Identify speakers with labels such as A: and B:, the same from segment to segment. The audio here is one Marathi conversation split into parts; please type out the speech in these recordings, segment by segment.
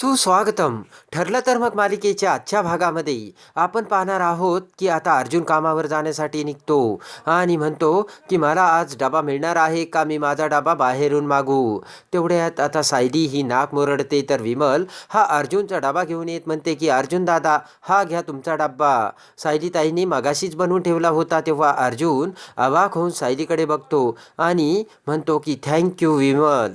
A: सुस्वागतम. ठरलं तर मग मालिकेच्या आजच्या भागामध्ये आपण पाहणार आहोत की आता अर्जुन कामावर जाण्यासाठी निघतो आणि म्हणतो की मला आज डबा मिळणार आहे का? मी माझा डबा बाहेरून मागू. तेवढ्यात आता सायली ही नाक मुरडते तर विमल हा अर्जुनचा डबा घेऊन येत म्हणते की अर्जुन दादा हा घ्या तुमचा डब्बा. सायलीताईंनी मगाशीच बनवून ठेवला होता तेव्हा अर्जुन अवाक होऊन सायलीकडे बघतो आणि म्हणतो की थँक्यू विमल.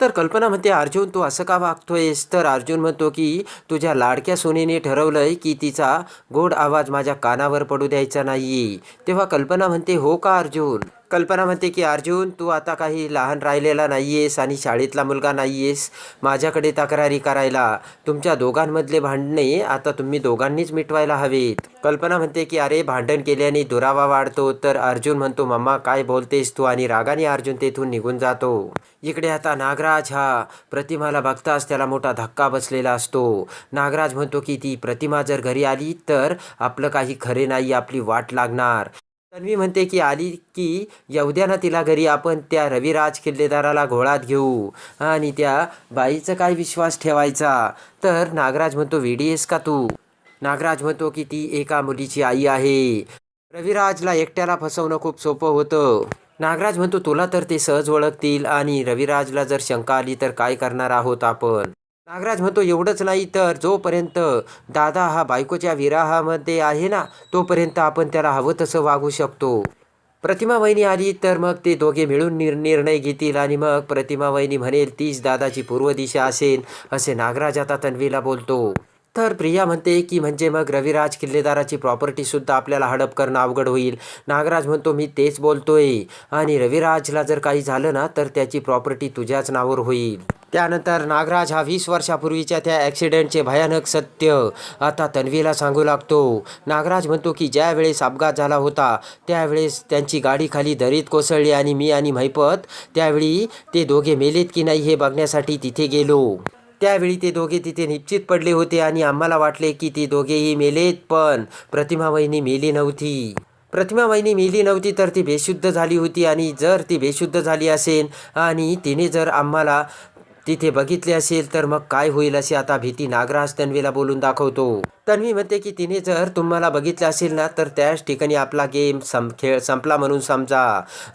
A: तर कल्पना म्हणते अर्जुन तू असं का वागतोयस? तर अर्जुन म्हणतो की तुझ्या लाडक्या सोनीने ठरवलंय की तिचा गोड आवाज माझ्या कानावर पडू द्यायचा नाही तेव्हा कल्पना म्हणते हो का अर्जुन? कल्पना म्हणते की अर्जुन तू आता काही लहान राहिलेला नाही आहेस आणि शाळेतला मुलगा नाही आहेस माझ्याकडे तक्रारी करायला. तुमच्या दोघांमधले भांडणे आता तुम्ही दोघांनीच मिटवायला हवेत. कल्पना म्हणते की अरे भांडण केल्याने दुरावा वाढतो. तर अर्जुन म्हणतो मम्मा काय बोलतेस तू? आणि रागाने अर्जुन तेथून निघून जातो. इकडे आता नागराज हा प्रतिमाला बघताच त्याला मोठा धक्का बसलेला असतो. नागराज म्हणतो की ती प्रतिमा जर घरी आली तर आपलं काही खरे नाही आपली वाट लागणार. तन्वी म्हणते की आली की येऊ द्या ना तिला घरी आपण त्या रविराज किल्लेदाराला घोळात घेऊ. आणि त्या बाईचं काय विश्वास ठेवायचा? तर नागराज म्हणतो वेडी आहेस का तू? नागराज म्हणतो की ती एका मुलीची आई आहे. रविराजला एकट्याला फसवणं खूप सोपं होतं. नागराज म्हणतो तुला तर ते सहज ओळखतील. आणि रविराजला जर शंका आली तर काय करणार आहोत आपण? नागराज म्हणतो एवढंच नाही तर जोपर्यंत दादा हा बायकोच्या विराहामध्ये आहे ना तोपर्यंत आपण त्याला हवं तसं वागू शकतो. प्रतिमा वहिनी आली तर मग ते दोघे मिळून निर निर्णय घेतील आणि मग प्रतिमा वहिनी म्हणेल तीच दादाची पूर्व दिशा असेल असे नागराज आता तन्वीला बोलतो. तर प्रिया म्हणते की म्हणजे मग रविराज किल्लेदाराची प्रॉपर्टीसुद्धा आपल्याला हडप करणं अवघड होईल. नागराज म्हणतो मी तेच बोलतोय आणि रविराजला जर काही झालं ना तर त्याची प्रॉपर्टी तुझ्याच नावावर होईल. त्यानंतर नागराज हा वीस वर्षापूर्वीच्या त्या ॲक्सिडेंटचे भयानक सत्य आता तन्वीला सांगू लागतो. नागराज म्हणतो की ज्यावेळेस अपघात झाला होता त्यावेळेस त्यांची गाडी खाली दरीत कोसळली आणि मी आणि महिपत त्यावेळी ते दोघे मेलेत की नाही हे बघण्यासाठी तिथे गेलो. त्यावेळी ते दोघे तिथे निश्चित पडले होते आणि आम्हाला वाटले की ते दोघेही मेलेत पण प्रतिमा वहिनी मेली नव्हती. प्रतिमा वहिनी मेली नव्हती तर ती बेशुद्ध झाली होती आणि जर ती बेशुद्ध झाली असेल आणि तिने जर आम्हाला तिथे बघितले असेल तर मग काय होईल अशी आता भीती नागराज तन्वीला बोलून दाखवतो. तन्वी म्हणते की तिने जर तुम्हाला बघितलं असेल ना तर त्याच ठिकाणी आपला गेम सं खेळ संपला म्हणून समजा.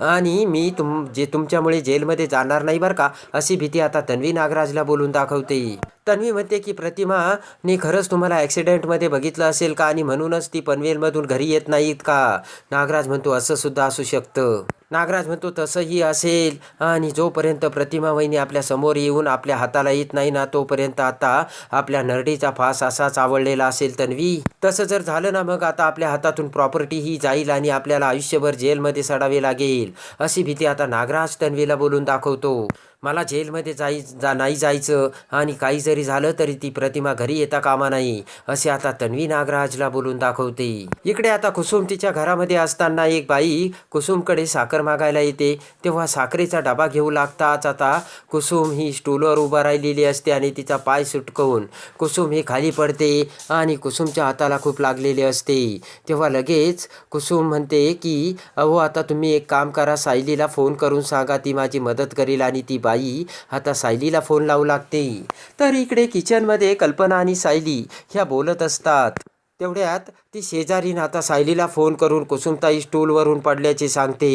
A: आणि मी तुम जे तुमच्यामुळे जेलमध्ये जाणार नाही बरं का अशी भीती आता तन्वी नागराजला बोलून दाखवते. तन्वी म्हणते की प्रतिमाने खरंच तुम्हाला ॲक्सिडेंटमध्ये बघितलं असेल का? आणि म्हणूनच ती पनवेलमधून घरी येत नाहीत का? नागराज म्हणतो असं सुद्धा असू शकतं. नागराज म्हणतो तसंही असेल. आणि जोपर्यंत प्रतिमा वहिनी आपल्यासमोर येऊन आपल्या हाताला येत नाही ना तोपर्यंत आता आपल्या नरडीचा फास असाच आवडलेला असेल तन्वी. तसं जर झालं ना मग आता आपल्या हातातून प्रॉपर्टी ही जाईल आणि आपल्याला आयुष्यभर जेलमध्ये सडावे लागेल. अशी भीती आता नागराज तन्वीला बोलून दाखवतो. मला जेलमध्ये जाई जा नाही जायचं आणि काही जरी झालं तरी ती प्रतिमा घरी येता कामा नाही असे आता तन्वी नागराजला बोलून दाखवते. इकडे आता कुसुम तिच्या घरामध्ये असताना एक बाई कुसुमकडे साखर मागायला येते. तेव्हा साखरेचा डबा घेऊ लागताच आता कुसुम ही स्टूलवर उभा राहिलेली असते आणि तिचा पाय सुटकवून कुसुम ही खाली पडते आणि कुसुमच्या हाताला खूप लागलेले असते. तेव्हा लगेच कुसुम म्हणते की अहो आता तुम्ही एक काम करा सायलीला फोन करून सांगा ती माझी मदत करेल आणि ती बाई आता सायलीला फोन लावू लागते. तर इकडे किचनमध्ये कल्पना आणि सायली ह्या बोलत असतात. तेवढ्यात ती शेजारी आता सायलीला फोन करून कुसुमताई स्टूलवरून पडल्याचे सांगते.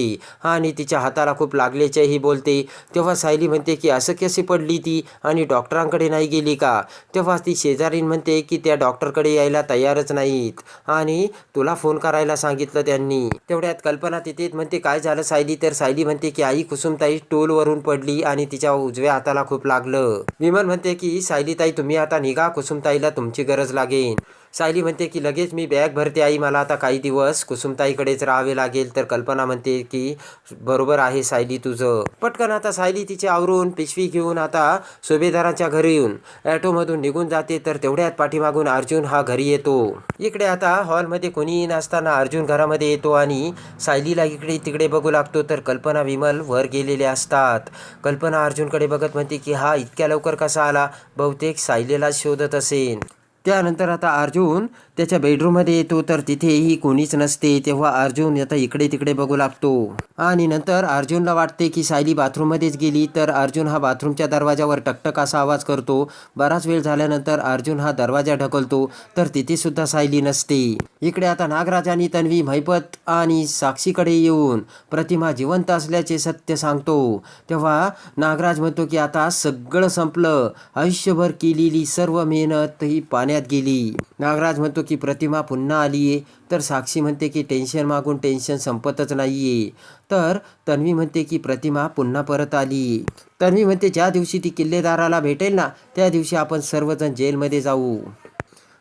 A: आणि तिच्या हाताला खूप लागल्याचेही बोलते. तेव्हा सायली म्हणते की असं कशी पडली ती? आणि डॉक्टरांकडे नाही गेली का? तेव्हा ती शेजारीन म्हणते की त्या डॉक्टरकडे यायला तयारच नाहीत. आणि तुला फोन करायला सांगितलं त्यांनी. तेवढ्यात कल्पना तिथे म्हणते काय झालं सायली? तर सायली म्हणते की आई कुसुमताई स्टूलवरून पडली आणि तिच्या उजव्या हाताला खूप लागलं. विमल म्हणते की सायलीताई तुम्ही आता निघा. कुसुमताईला तुमची गरज लागेल. सायली म्हणते की लगेच मी बॅग भरते आई मला आता काही दिवस कुसुमताईकडेच राहावे लागेल. तर कल्पना म्हणते की बरोबर आहे सायली तुझं. पटकन आता सायली तिचे आवरून पिशवी घेऊन आता सुभेदाराच्या घरी येऊन ॲटोमधून निघून जाते तर तेवढ्यात पाठीमागून अर्जुन हा घरी येतो. इकडे आता हॉलमध्ये कोणीही नसताना अर्जुन घरामध्ये येतो आणि सायलीला इकडे तिकडे बघू लागतो तर कल्पना विमल वर गेलेले असतात. कल्पना अर्जुनकडे बघत म्हणते की हा इतक्या लवकर कसा आला? बहुतेक सायलीला शोधत असेल त्यानंतर आता अर्जुन त्याच्या बेडरूममध्ये येतो तर तिथेही कोणीच नसते. तेव्हा अर्जुन आता इकडे तिकडे बघू लागतो. आणि नंतर अर्जुनला वाटते की सायली बाथरूममध्येच गेली तर अर्जुन हा बाथरूमच्या दरवाजावर टकटक असा आवाज करतो. बराच वेळ झाल्यानंतर अर्जुन हा दरवाजा ढकलतो तर तिथेसुद्धा सायली नसते. इकडे आता नागराज आणि तन्वी मैपत आणि साक्षीकडे येऊन प्रतिमा जिवंत असल्याचे सत्य सांगतो. तेव्हा नागराज म्हणतो की आता सगळं संपलं. आयुष्यभर केलेली सर्व मेहनत ही पाण्यात गेली. नागराज म्हणतो की प्रतिमा पुन्हा आलीये. तर साक्षी म्हणते की टेन्शन मागून टेन्शन संपतच नाहीये. तर तन्वी म्हणते की प्रतिमा पुन्हा परत आली. तन्वी म्हणते ज्या दिवशी ती किल्लेदाराला भेटेल ना त्या दिवशी आपण सर्वजण जेलमध्ये जाऊ.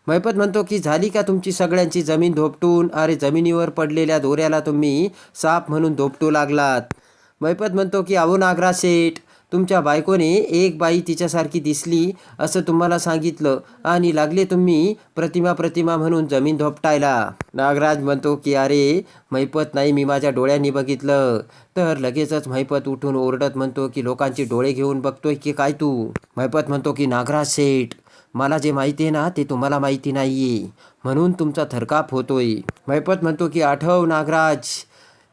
A: मैपत म्हणतो की झाली का तुमची सगळ्यांची जमीन धोपटून? अरे जमिनीवर पडलेल्या दोऱ्याला तुम्ही साप म्हणून धोपटू लागलात. मैपत म्हणतो की अहो नागराज शेठ तुमच्या बायकोने एक बाई तिच्यासारखी दिसली असं तुम्हाला सांगितलं आणि लागले तुम्ही प्रतिमा प्रतिमा म्हणून जमीन धोपटायला. नागराज म्हणतो की अरे मैपत नाही मी माझ्या डोळ्यांनी बघितलं. तर लगेचच मैपत उठून ओरडत म्हणतो की लोकांचे डोळे घेऊन बघतोय की काय तू? मैपत म्हणतो की नागराज शेठ मला जे माहिती आहे ना ते तुम्हाला माहिती नाही म्हणून तुमचा थरकाप होतोय. मैपत म्हणतो की आठव नागराज.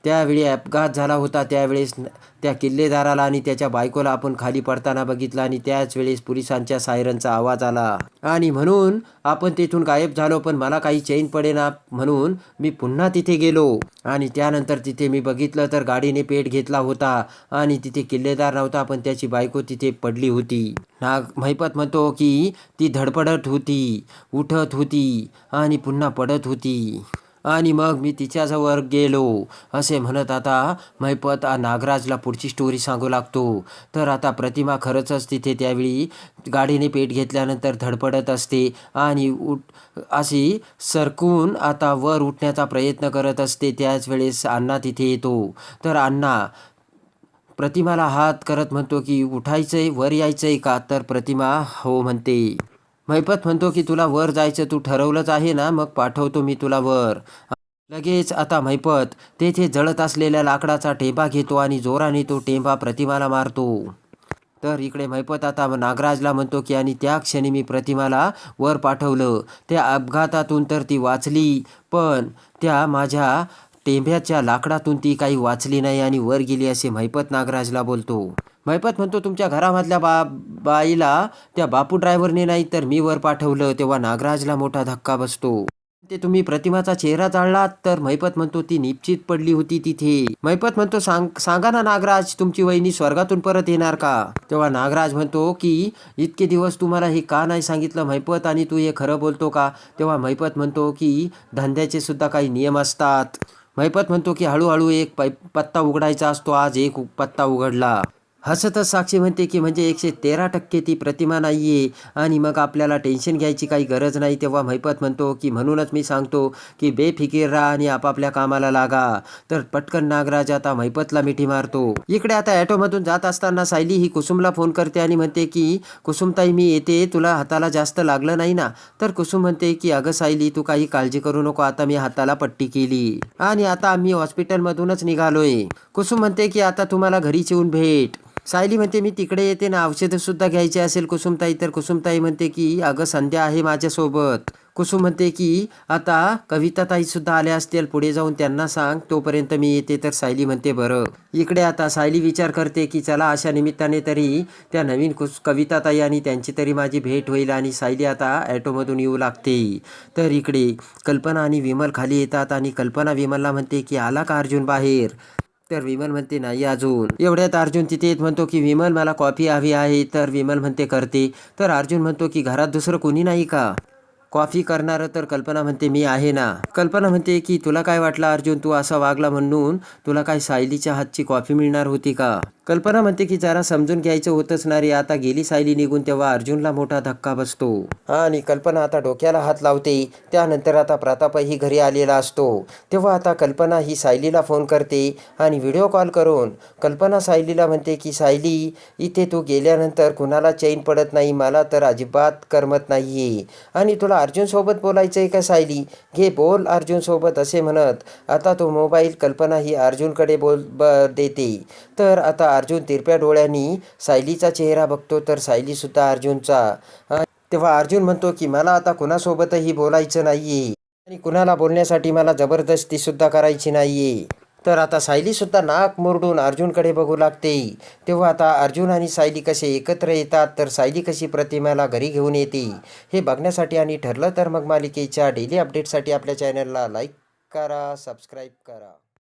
A: त्यावेळी अपघात झाला होता. त्यावेळेस त्या किल्लेदाराला आणि त्याच्या बायकोला आपण खाली पडताना बघितलं आणि त्याच वेळेस पोलिसांच्या सायरनचा आवाज आला. आणि म्हणून आपण तिथून गायब झालो पण मला काही चैन पडेना म्हणून मी पुन्हा तिथे गेलो. आणि त्यानंतर तिथे मी बघितलं तर गाडीने पेट घेतला होता आणि तिथे किल्लेदार नव्हता पण त्याची बायको तिथे पडली होती. नाग महिपत म्हणतो की ती धडपडत होती उठत होती आणि पुन्हा पडत होती. आणि मग मी तिच्याजवळ गेलो. असे म्हणत आता मैपत नागराजला पुढची स्टोरी सांगू लागतो. तर आता प्रतिमा खरंचच तिथे त्यावेळी गाडीने पेट घेतल्यानंतर धडपडत असते आणि उठ अशी सरकून आता वर उठण्याचा प्रयत्न करत असते. त्याच वेळेस अण्णा तिथे येतो. तर अण्णा प्रतिमाला हात करत म्हणतो की उठायचंय? वर यायचंय का? तर प्रतिमा हो म्हणते. मैपत म्हणतो की तुला वर जायचं तू ठरवलंच आहे ना? मग पाठवतो मी तुला वर. लगेच आता मैपत तेथे जळत असलेल्या लाकडाचा टेंबा घेतो आणि जोराने तो टेंबा प्रतिमाला मारतो. तर इकडे मैपत आता नागराजला म्हणतो की आणि त्या क्षणी मी प्रतिमाला वर पाठवलं. त्या अपघातातून तर ती वाचली पण त्या माझ्या टेंब्याच्या लाकडातून ती काही वाचली नाही आणि वर गेली असे महिपत नागराजला बोलतो. महिपत म्हणतो तुमच्या घरामधल्या बा बाईला त्या बापू ड्रायव्हरने नाही तर मी वर पाठवलं तेव्हा नागराजला मोठा धक्का बसतो. ते तुम्ही प्रतिमाचा चेहरा जाळलात तर महिपत म्हणतो ती निश्चित पडली होती तिथे. महिपत म्हणतो सांग सांगा ना नागराज तुमची वहिनी स्वर्गातून परत येणार का? तेव्हा नागराज म्हणतो की इतके दिवस तुम्हाला हे का नाही सांगितलं महिपत आणि तू हे खरं बोलतो का? तेव्हा महिपत म्हणतो की धंद्याचे सुद्धा काही नियम असतात. महिपत म्हणतो की हळूहळू एक पत्ता उघडायचा असतो. आज एक पत्ता उघडला. हसतच साक्षी म्हणते की म्हणजे एकशे तेरा टक्के ती प्रतिमा नाही आहे आणि मग आपल्याला टेन्शन घ्यायची काही गरज नाही. तेव्हा मैपत म्हणतो की म्हणूनच मी सांगतो की बेफिकीर राहा आणि आपापल्या कामाला लागा. तर पटकन नागराज आता मैपतला मिठी मारतो. इकडे आता ॲटोमधून जात असताना सायली ही कुसुमला फोन करते आणि म्हणते की कुसुमताई मी येते. तुला हाताला जास्त लागलं नाही ना? तर कुसुम म्हणते की अगं सायली तू काही काळजी करू नको. आता मी हाताला पट्टी केली. आणि आता आम्ही हॉस्पिटलमधूनच निघालोय. कुसुम म्हणते की आता तुम्हाला घरीच येऊन भेट. सायली म्हणते मी तिकडे येते ना औषधं सुद्धा घ्यायची असेल कुसुमताई. तर कुसुमताई म्हणते की अगं संध्या आहे माझ्यासोबत. कुसुम म्हणते की आता कविताताई सुद्धा आल्या असतील पुढे जाऊन त्यांना सांग तोपर्यंत मी येते. तर सायली म्हणते बरं. इकडे आता सायली विचार करते की चला अशा निमित्ताने तरी त्या नवीन कुस कविताताई आणि त्यांची तरी माझी भेट होईल आणि सायली आता ॲटोमधून येऊ लागते. तर इकडे कल्पना आणि विमल खाली येतात आणि कल्पना विमलला म्हणते की आला का अर्जुन बाहेर? तर विमल म्हणते नाही अजून. एवढ्यात अर्जुन तिथे येत म्हणतो की विमल मला कॉफी हवी आहे. तर विमल म्हणते करते. तर अर्जुन म्हणतो की घरात दुसरं कोणी नाही का? कॉफी करणारं तर कल्पना म्हणते मी आहे ना. कल्पना म्हणते की तुला काय वाटलं अर्जुन? तू असा वागला म्हणून तुला काय सायलीच्या हातची कॉफी मिळणार होती का? कल्पना म्हणते की जरा समजून घ्यायचं होतच ना रे आता गेली सायली निघून तेव्हा अर्जुनला मोठा धक्का बसतो. आणि कल्पना आता डोक्याला हात लावते. त्यानंतर आता प्रतापही घरी आलेला असतो. तेव्हा आता कल्पना ही सायलीला फोन करते आणि व्हिडिओ कॉल करून कल्पना सायलीला म्हणते की सायली इथे तू गेल्यानंतर कुणाला चैन पडत नाही? मला तर अजिबात करमत नाहीये. आणि तुला अर्जुनसोबत बोलायचं आहे का सायली? घे बोल अर्जुनसोबत असे म्हणत. आता तो मोबाईल कल्पना ही अर्जुनकडे बोल ब देते. तर आता अर्जुन तिरप्या डोळ्यांनी सायलीचा चेहरा बघतो तर सायलीसुद्धा अर्जुनचा. तेव्हा अर्जुन म्हणतो की मला आता कुणासोबतही बोलायचं नाहीये आणि कुणाला बोलण्यासाठी मला जबरदस्तीसुद्धा करायची करायची आहे तर आता सायलीसुद्धा नाक मुरडून अर्जुनकडे बघू लागते. तेव्हा आता अर्जुन आणि सायली कसे एकत्र येतात तर सायली कशी प्रतिमाला घरी घेऊन येते हे बघण्यासाठी आणि ठरलं तर मग मालिकेच्या डेली अपडेटसाठी आपल्या चॅनलला लाईक करा सबस्क्राईब करा.